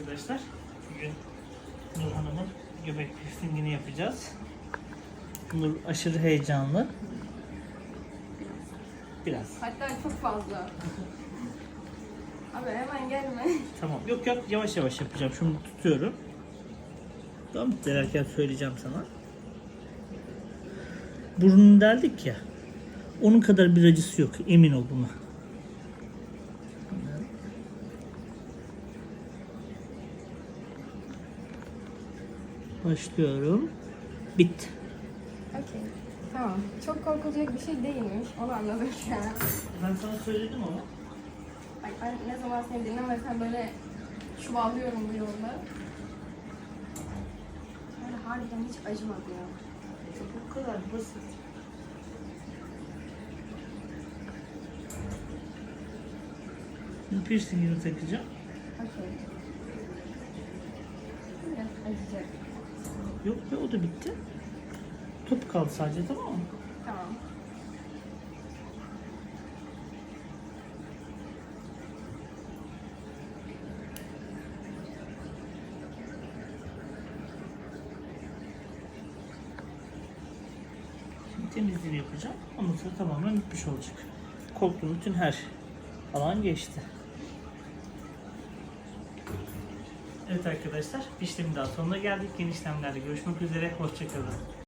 arkadaşlar. Bugün Nur Hanım'ın göbek piercingini yapacağız. Nur aşırı heyecanlı. Biraz. Hatta çok fazla. Abi hemen gelme. Tamam. Yok yok yavaş yavaş yapacağım. Şunu tutuyorum. Tamam delerken söyleyeceğim sana. Burnunu deldik ya. Onun kadar bir acısı yok. Emin ol buna. Başlıyorum. Bitti. Okey. Tamam. Çok korkulacak bir şey değilmiş. Onu anladım şu an. Ben sana söyledim ama. Bak ben ne zaman seni dinlemesem böyle çuvallıyorum bu yolda. Yani harbiden hiç acımadı ya. Bu kadar basit. Piercingini takacağım. Okey. Biraz acıyacak. Yok be o da bitti. Top kaldı sadece tamam mı? Tamam. Şimdi temizliğini yapacağım. Ondan sonra tamamen bitmiş olacak. Korktuğum bütün her alan geçti. Evet arkadaşlar, işlemin daha sonuna geldik. Yeni işlemlerde görüşmek üzere. Hoşçakalın.